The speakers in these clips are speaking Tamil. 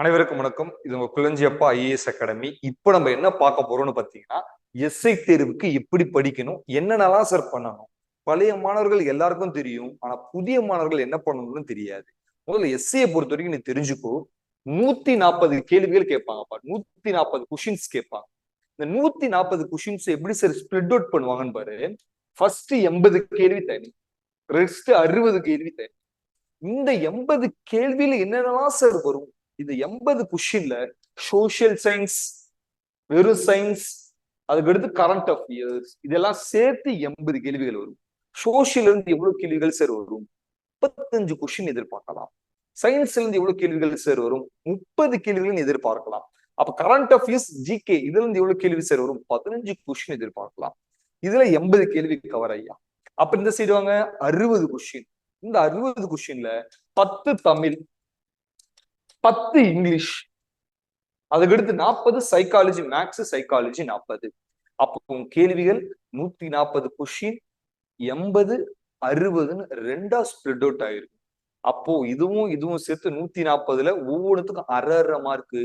அனைவருக்கும் வணக்கம். இது உங்க குளஞ்சியப்பா ஐஏஎஸ் அகாடமி இப்போ நம்ம என்ன பார்க்க போறோம்னு பார்த்தீங்கன்னா எஸ்ஐ தேர்வுக்கு எப்படி படிக்கணும் என்னென்னலாம் சார் பண்ணணும்? பழைய மாணவர்கள் எல்லாருக்கும் தெரியும். ஆனா புதிய மாணவர்கள் என்ன பண்ணணும்னு தெரியாது. முதல்ல எஸ்ஐயை பொறுத்த வரைக்கும் நீ தெரிஞ்சுக்கோ. நூத்தி நாற்பது கேள்விகள் கேட்பாங்கப்பா நூத்தி நாற்பது கொஷின்ஸ் கேட்பாங்க. இந்த நூத்தி நாற்பது கொஷின்ஸ் எப்படி சார் ஸ்ப்ளிட் அவுட் பண்ணுவாங்கன்னு பாரு. ஃபர்ஸ்ட் எண்பது கேள்வி தனி. ரெஸ்ட் அறுபது கேள்வி தனி. இந்த எண்பது கேள்வியில என்னென்னலாம் சார் வரும்? இந்த எண்பது கொஷின்ல சோசியல் சயின்ஸ் வெறும் சயின்ஸ் அதுக்கடுத்து கரண்ட் அஃபேர்ஸ் இதெல்லாம் சேர்த்து எண்பது கேள்விகள் வரும். சோசியல் இருந்து எவ்வளவு கேள்விகள் சார் வரும்? முப்பத்தஞ்சு கொஷின் எதிர்பார்க்கலாம். சயின்ஸ்ல இருந்து எவ்வளவு கேள்விகள் சார் வரும்? முப்பது கேள்விகள் எதிர்பார்க்கலாம். அப்ப கரண்ட் அஃபேர்ஸ் ஜிகே இதுல இருந்து எவ்வளவு கேள்வி சார் வரும்? பதினஞ்சு கொஷின் எதிர்பார்க்கலாம். இதுல எண்பது கேள்வி கவர் ஐயா. அப்ப இந்த செய்வாங்க அறுபது கொஷின் இந்த அறுபது கொஷின்ல பத்து தமிழ் பத்து இங்கிலீஷ். அதுக்கடுத்து நாற்பது சைக்காலஜி மேக்ஸ் சைக்காலஜி நாற்பது அப்போ கேள்விகள் நூத்தி நாற்பது கொஷின் எண்பது அறுபதுன்னு ரெண்டா ஸ்ப்ரெட் அவுட் ஆயிருக்கு. அப்போ இதுவும் இதுவும் சேர்த்து நூத்தி நாற்பதுல ஒவ்வொன்றுத்துக்கும் அரை அரை மார்க்கு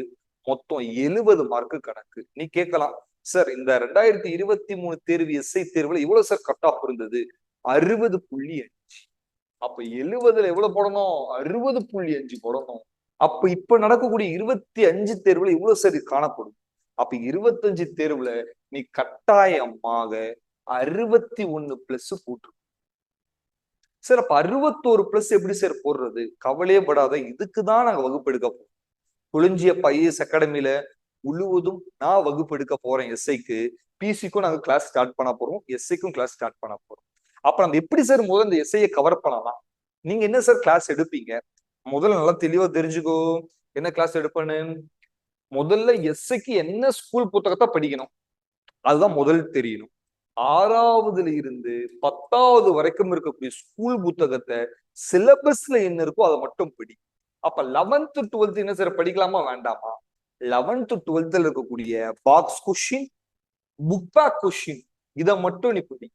மொத்தம் எழுபது மார்க்கு கணக்கு. நீ கேட்கலாம் சார் இந்த ரெண்டாயிரத்தி இருபத்தி மூணு தேர்வு எஸ்ஐ தேர்வுல இவ்வளவு சார் கட் ஆஃப் இருந்தது? அறுபது புள்ளி அஞ்சு. அப்ப எழுபதுல எவ்வளவு போடணும்? அறுபது புள்ளி அஞ்சு போடணும். அப்ப இப்ப நடக்கக்கூடிய இருபத்தி அஞ்சு தேர்வுல இவ்வளவு சரி காணப்படும். அப்ப இருபத்தஞ்சு தேர்வுல நீ கட்டாயமாக அறுபத்தி ஒண்ணு பிளஸ் போட்டு சார் அப்ப அறுபத்தோரு பிளஸ் எப்படி சார் போடுறது? கவலையே படாத இதுக்குதான் நாங்க வகுப்பு எடுக்க போறோம் குளிஞ்சிய ஐஏஎஸ் அகாடமியில முழுவதும் நான் வகுப்பு எடுக்க போறேன் எஸ்ஐக்கு பிசிக்கும் நாங்க கிளாஸ் ஸ்டார்ட் பண்ண போறோம் எஸ்ஐக்கும் கிளாஸ் ஸ்டார்ட் பண்ண போறோம். அப்ப நம்ம எப்படி சார் முதல்ல இந்த எஸ்ஐயை கவர் பண்ணலாம்? நீங்க என்ன சார் கிளாஸ் எடுப்பீங்க? முதல்ல நல்லா தெளிவா தெரிஞ்சுக்கோ. என்ன கிளாஸ் எடுப்பேன்னு? முதல்ல எஸ்ஸுக்கு என்ன ஸ்கூல் புத்தகத்தை படிக்கணும்? அதுதான் முதல் தெரியணும். ஆறாவதுல இருந்து பத்தாவது வரைக்கும் இருக்கக்கூடிய ஸ்கூல் புத்தகத்தை சிலபஸ்ல என்ன இருக்கோ அதை மட்டும் படி. அப்ப லெவன்த் டுவெல்த் என்ன சார் படிக்கலாமா வேண்டாமா? லெவன்த் டுவெல்த்ல இருக்கக்கூடிய box question book back question இதை மட்டும் நீ படி.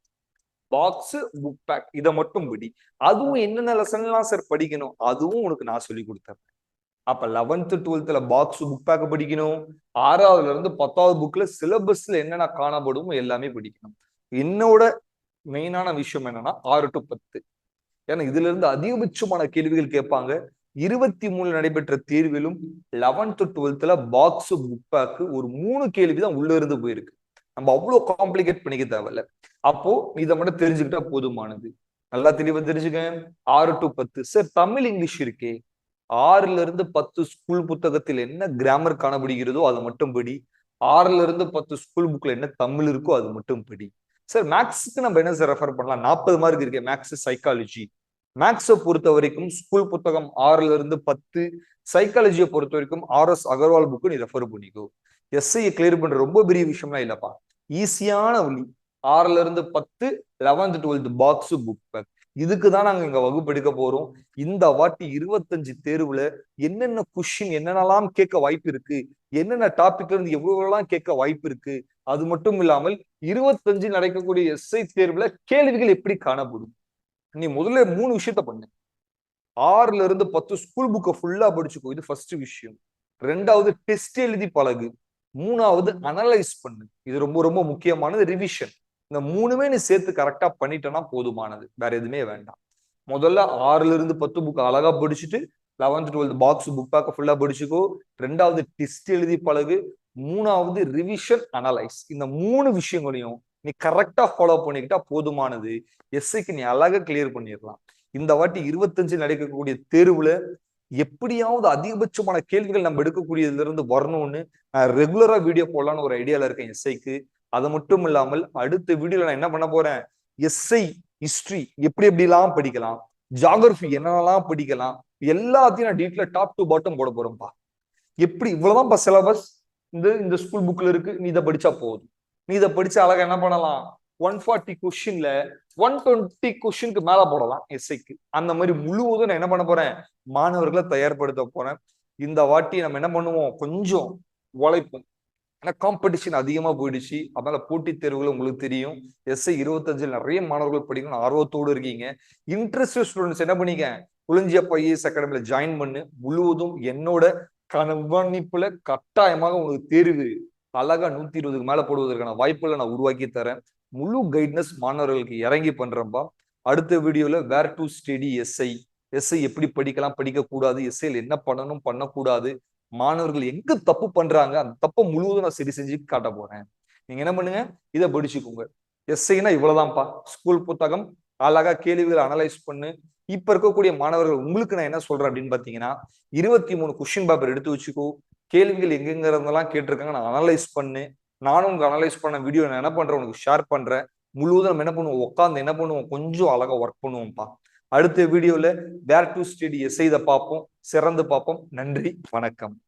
பாக்ஸ் புக் பேக் இதை மட்டும் படி அதுவும் என்னென்ன லெசன்லாம் சார் படிக்கணும்? அதுவும் உனக்கு நான் சொல்லி கொடுத்தேன் அப்ப லெவன்த் டுவெல்த்ல பாக்ஸ் புக் பேக்க படிக்கணும். ஆறாவதுல இருந்து பத்தாவது புக்ல சிலபஸ்ல என்னென்ன காணப்படுமோ எல்லாமே படிக்கணும். என்னோட மெயினான விஷயம் என்னன்னா ஆறு டு பத்து. ஏன்னா இதுல இருந்து அதிகபட்சமான கேள்விகள் கேட்பாங்க. இருபத்தி மூணுல நடைபெற்ற தேர்விலும் லெவன்த் டுவெல்த்ல பாக்ஸ் புக் பேக்கு ஒரு மூணு கேள்வி தான் உள்ள இருந்து போயிருக்கு. நம்ம அவ்வளவு காம்ப்ளிகேட் பண்ணிக்க தேவையில்ல. அப்போ இதை மட்டும் தெரிஞ்சுக்கிட்டா போதுமானது. நல்லா தெளிவா தெரிஞ்சுக்க. ஆறு டு பத்து. சார் தமிழ் இங்கிலீஷ் இருக்கே. ஆறுல இருந்து பத்து ஸ்கூல் புத்தகத்தில் என்ன கிராமர் காணப்படுகிறதோ அதை மட்டும் படி. ஆறுல இருந்து பத்து ஸ்கூல் புக்ல என்ன தமிழ் இருக்கோ அது மட்டும் படி. சார் மேக்ஸுக்கு நம்ம என்ன சார் ரெஃபர் பண்ணலாம்? நாற்பது மார்க் இருக்கு மேக்ஸ் சைக்காலஜி மேக்ஸை பொறுத்த வரைக்கும் ஸ்கூல் புத்தகம் ஆறுல இருந்து பத்து சைக்காலஜியை பொறுத்த வரைக்கும் ஆர் எஸ் அகர்வால் புக்கு நீ ரெஃபர் பண்ணிக்கோ. எஸ்ஐயை கிளியர் பண்ற ரொம்ப பெரிய விஷயம்லாம் இல்லப்பா. ஈஸியான வழி. ஆறுல இருந்து பத்து eleventh twelfth box book back இதுக்கு தான் நாங்க இங்க வகுப்பு எடுக்க போறோம். இந்த வாட்டி இருபத்தஞ்சு தேர்வுல என்னென்ன கொஷின் என்னென்னலாம் கேட்க வாய்ப்பு இருக்கு என்னென்ன டாபிக்ல இருந்து எவ்வளவுலாம் கேட்க வாய்ப்பு இருக்கு அது மட்டும் இல்லாமல் இருபத்தஞ்சு நடக்கக்கூடிய எஸ்ஐ தேர்வுல கேள்விகள் எப்படி காணப்படும்? நீ முதல்ல மூணு விஷயத்த பண்ணு. ஆறுல இருந்து பத்து ஸ்கூல் புக்கை ஃபுல்லா படிச்சுக்கோ. இது ஃபர்ஸ்ட் விஷயம். ரெண்டாவது டெஸ்ட் எழுதி பழகு. மூணாவது அனலைஸ் பண்ணு. இது ரொம்ப ரொம்ப முக்கியமானது ரிவிஷன் இந்த மூணுமே நீ சேர்த்து கரெக்டா பண்ணிட்டேன்னா போதுமானது. வேற எதுவுமே வேண்டாம். முதல்ல ஆறுல இருந்து பத்து புக் அழகா படிச்சுட்டு லெவன்த் டுவெல்த் பாக்ஸ் புக் பேக்க ஃபுல்லா படிச்சுக்கோ. ரெண்டாவது டெஸ்ட் எழுதி பழகு. மூணாவது ரிவிஷன் அனலைஸ் இந்த மூணு விஷயங்களையும் நீ கரெக்டா ஃபாலோ பண்ணிக்கிட்டா போதுமானது. எஸ்ஐக்கு நீ அழகா கிளியர் பண்ணிடலாம். இந்த வாட்டி இருபத்தஞ்சு நடக்கக்கூடிய தேர்வுல எப்படியாவது அதிகபட்சமான கேள்விகள் நம்ம எடுக்கக்கூடியதுல இருந்து வரணும்னு ரெகுலரா வீடியோ போடலான்னு ஒரு ஐடியால இருக்கேன் எஸ்ஐக்கு அது மட்டும் இல்லாமல் அடுத்த வீடியோல நான் என்ன பண்ண போறேன்? எஸ்ஐ ஹிஸ்டரி எப்படி எப்படிலாம் படிக்கலாம்? ஜாகிரபி என்னென்னலாம் படிக்கலாம்? எல்லாத்தையும் நான் டீட்டெயில டாப் டு பாட்டம் போட போறேன்ப்பா. எப்படி? இவ்வளவுதான்ப்பா சிலபஸ் இந்த இந்த ஸ்கூல் புக்ல இருக்கு. நீ இதை படிச்சா போதும். நீ இதை படிச்சா அழகா என்ன பண்ணலாம்? ஒன் ஃபார்ட்டி கொஷின்ல ஒன் டுவெண்ட்டி கொஷினுக்கு மேல போடலாம் எஸ்ஐக்கு அந்த மாதிரி முழுவதும் நான் என்ன பண்ண போறேன்? மாணவர்களை தயார்படுத்த போறேன். இந்த வாட்டி நம்ம என்ன பண்ணுவோம்? கொஞ்சம் உழைப்போம். ஏன்னா காம்படிஷன் அதிகமா போயிடுச்சு. அதனால போட்டித் தேர்வுகள் உங்களுக்கு தெரியும். எஸ்ஐ இருபத்தஞ்சில் நிறைய மாணவர்கள் படிக்கணும் ஆர்வத்தோடு இருக்கீங்க. இன்ட்ரெஸ்ட் ஸ்டூடெண்ட்ஸ் என்ன பண்ணீங்க குளிஞ்சியப்ப ஐஏஎஸ் அகாடமியில ஜாயின் பண்ணு. முழுவதும் என்னோட கண்காணிப்புல கட்டாயமாக உங்களுக்கு தேர்வு. அழகா நூத்தி இருபதுக்கு மேல போடுவதற்கான வாய்ப்புகளை நான் உருவாக்கி தரேன். முழு கைட்னஸ் மாணவர்களுக்கு இறங்கி பண்றேன்பா. அடுத்த வீடியோல where to study SI SI எப்படி படிக்கலாம் படிக்க கூடாது எஸ்ஐல என்ன பண்ணணும் பண்ணக்கூடாது. மாணவர்கள் எங்க தப்பு பண்றாங்க அந்த தப்பை முழுவதும் நான் சரி செஞ்சு காட்ட போறேன். நீங்க என்ன பண்ணுங்க? இதை படிச்சுக்கோங்க. எஸ்ஐனா இவ்வளவுதான்ப்பா. ஸ்கூல் புத்தகம் அழகா கேள்விகளை அனலைஸ் பண்ணு. இப்ப இருக்கக்கூடிய மாணவர்கள் உங்களுக்கு நான் என்ன சொல்றேன் அப்படின்னு பாத்தீங்கன்னா இருபத்தி மூணு கொஸ்டின் பேப்பர் எடுத்து வச்சுக்கோ. கேள்விகள் எங்கெங்கிறதெல்லாம் கேட்டிருக்காங்க நான் அனலைஸ் பண்ணு. நானும் உங்க அனலைஸ் பண்ண வீடியோ நான் என்ன பண்றேன்? உனக்கு ஷேர் பண்றேன். முழுவதும் நம்ம என்ன பண்ணுவோம்? உட்காந்து என்ன பண்ணுவோம்? கொஞ்சம் அழகா ஒர்க் பண்ணுவோம்ப்பா. அடுத்த வீடியோல வேர் டு ஸ்டடி எஸ்ஐ பார்ப்போம். சிறந்து பார்ப்போம். நன்றி. வணக்கம்.